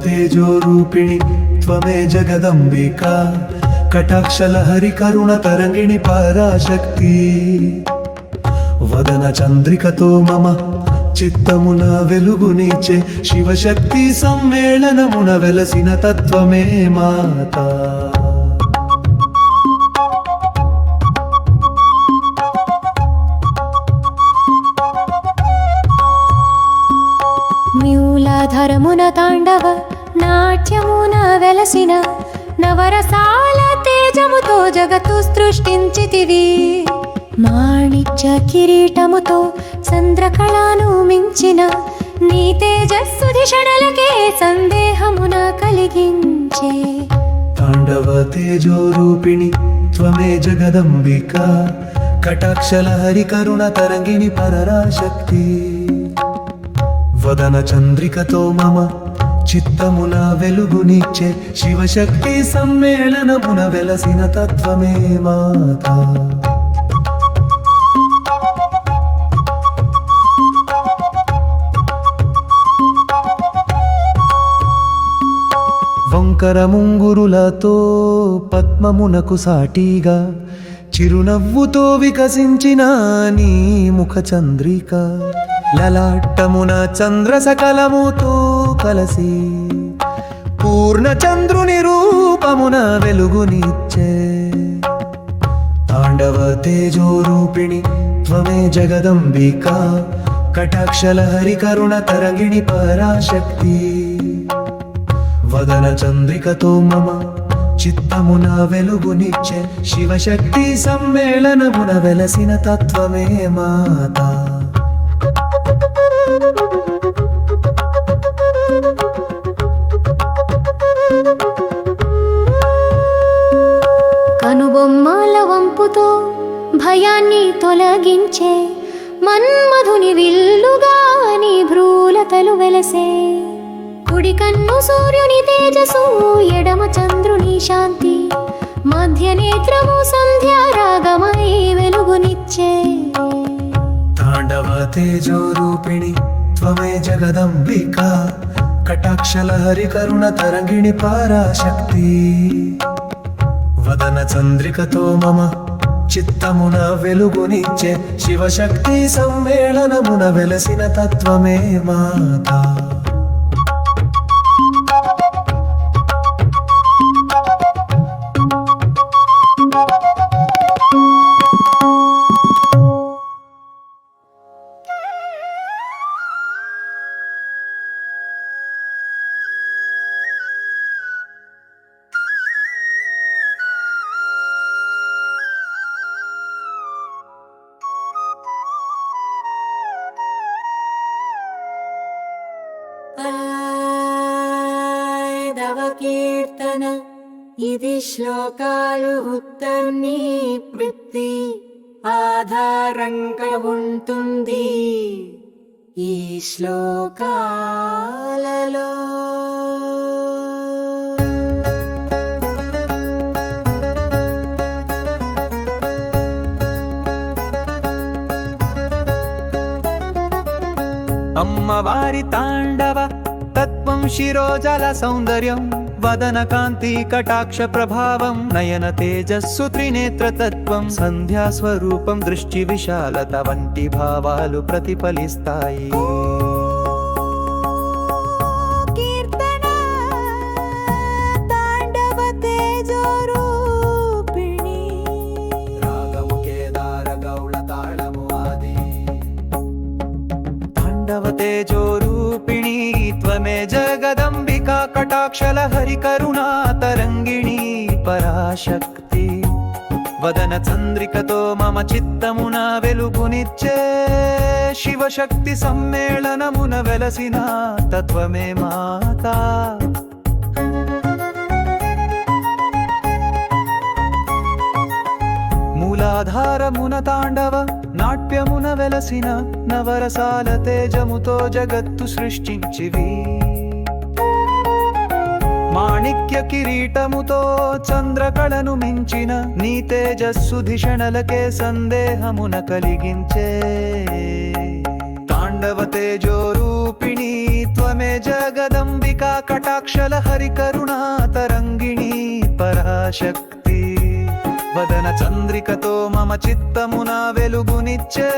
తేజోరూపిణి త్వమే జగదంబికా కటాక్షలహరి కరుణ తరంగిణి పరాశక్తి వదన చంద్రికతో మమ చిత్తమున వెలుగునిచే శివశక్తి సమ్మేళనమున వెలసిన తత్వమే మాత మ్యూలాధరమున తాండవ నాట్యమున వెలసిన నవరసాల తేజముతో జగత్తు సృష్టించితివి. మాణిక్య కిరీటముతో చంద్రకళను మించిన నీ తేజస్సు దిశడలకే సందేహమున కలిగించే. తాండవ తేజోరూపిణి త్వమే జగదంబికా కటాక్షలహరి కరుణ తరంగిణి పరరాశక్తి. వదన చంద్రికతో మమ చిత్తమున వెలుగునిచ్చే శివశక్తి సమ్మేళనమున వెలసిన తత్వమే మాత. వంకర ముంగురులతో పద్మమునకు సాటిగా చిరునవ్వుతో వికసించిన నీ ముఖ చంద్రిక. లలాట్టమున చంద్ర సకలముతో కలసి పూర్ణ చంద్రుని రూపమున వెలుగునిచ్చే తాండవ తేజోరూపిణి త్వమే జగదంబికా కటాక్షల హరికరుణ తరంగిణి పరాశక్తి. వదన చంద్రికతో మమ చిత్తమున వెలుగునిచ్చే శివశక్తి సమ్మేళనమున వెలసిన తత్వమే మాతా. కనుబొమ్మల వంపుతో భయాన్ని తొలగించే మన్మధుని విల్లుగా నీ భ్రూలతలు వెలసే. కుడి కన్ను సూర్యుని తేజసు ఎడమ చంద్రుని శాంతి. మధ్య నేత్రము సంధ్యా రాగమై వెలుగునిచ్చే. తాండవ తేజో రూపిణి జగదంబికా కటాక్షలహరి కరుణ తరంగిణి పరాశక్తి. వదన చంద్రికతో మమ చిత్తమున వెలుగునిచ్చే శివశక్తి సమ్మేళనమున వెలసిన తత్వమే మాత. శ్లోకాలు ఉత్తర్ని వృత్తి ఆధారంగా ఉంటుంది ఈ శ్లోకాలలో. అమ్మవారి తాండవ తత్వం శిరోజల సౌందర్యం. వదన కాంతి కటాక్ష ప్రభావం నయన తేజస్సు త్రినేత్ర తత్వం సంధ్యా స్వరూపం దృష్టి విశాలత వంటి భావాలు ప్రతిఫలిస్తాయి తాండవ తేజోరూపిణి. కటాక్షల హరి కరుణా తరంగిణి పరాశక్తి. వదన చంద్రికతో మమ చిత్తమున వెలుగునిచ్చే శివశక్తి సమ్మేళనమున వెలసిన తత్వమే మాతా. మూలాధారమున తాండవ నాట్యమున వెలసిన నవరసాల తేజముతో జగత్తు సృష్టించివి. మాణిక్య కిరీటముతో చంద్రకళను మించిన నీ తేజస్సు ధిషణలకే సందేహమున కలిగించే. తాండవ తేజోరూపిణి త్వమే జగదంబికా కటాక్షల హరికరుణా తరంగిణీ పరాశక్తి. వదన చంద్రికతో మమ చిత్తమున వెలుగునిచ్చే.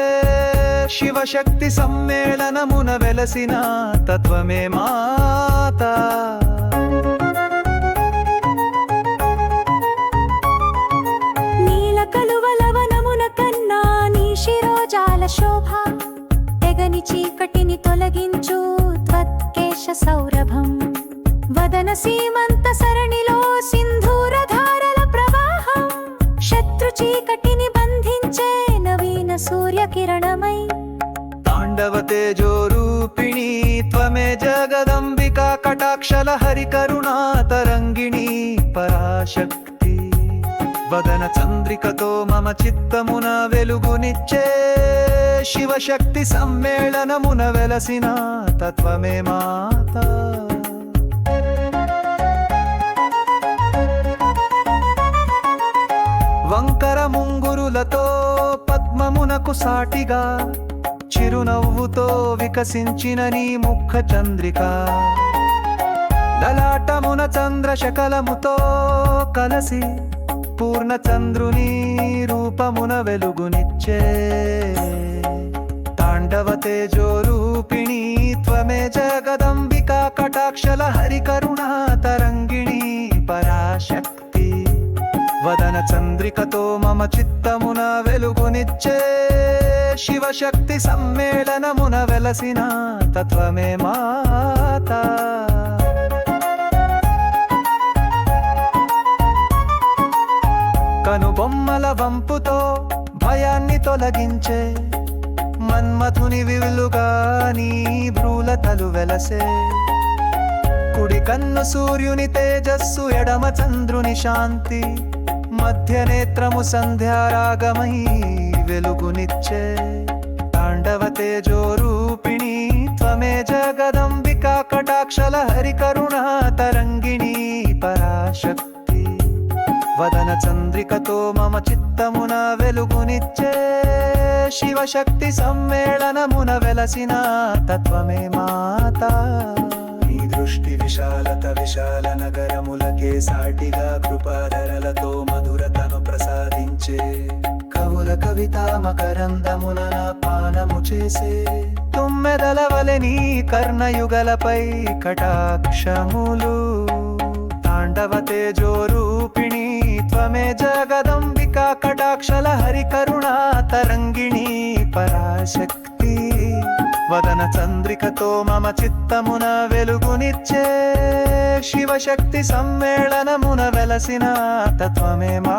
శివశక్తి సమ్మేళనమున వెలసిన తత్వమే మాత. సూర్య కిరణమై. తాండవ తేజో రూపిణీ త్వమే జగదంబికా కటాక్షల హరికరుణా తరంగిణీ పరాశక్తి. వదన చంద్రికతో మమ చిత్తమున వెలుగునిచ్చే శివశక్తి సమ్మేళనమున వెలసిన తత్వమే మాత. వంకర ముంగురులతో పద్మమునకు సాటిగా చిరునవ్వుతో వికసించిన నీ ముఖ చంద్రిక. లలాటమున చంద్రశకలముతో కలసి పూర్ణచంద్రుని రూపమున వెలుగునిచ్చే. తాండవ తేజో రూపిణీ త్వమే జగదంబికా కటాక్షల హరికరుణ. వదన చంద్రికతో మమ చిత్తమున వెలుగునిచ్చే శివశక్తి సమ్మేళనమున వెలసిన తత్వమే మాత. కనుబొమ్మల వంపుతో భయాన్ని తొలగించే మన్మథుని విలుగా నీ భ్రూలతలు వెలసే కుడి కన్ను సూర్యుని తేజస్సు ఎడమ చంద్రుని శాంతి మధ్య నేత్రము సంధ్యారాగమై వెలుగునిచ్చే తాండవ తేజోరూపిణి త్వమే జగదంబికా కటాక్షల హరికరుణా తరంగిణి పరాశక్తి. వదన చంద్రికతో మమ చిత్తమున వెలుగునిచ్చే శివశక్తి సమ్మేళనమున వెలసిన తత్వమే మాతా. దృష్టి విశాలత విశాల నగరములకే సాటిగా కృపాధరలతో మధురతను ప్రసాదించే. కవుల కవిత మకరందమున పానము చేసే. తుమ్మెదల కర్ణయుగలపై కటాక్షములు. తాండవ తేజో రూపిణీ త్వమే జగదంబికా కటాక్షల హరికరుణా తరంగిణి పరాశక్తి. వదన చంద్రికతో మమ చిత్తమున వెలుగునిచ్చే శివశక్తి సమ్మేళనమున వెలసిన తత్వమే మా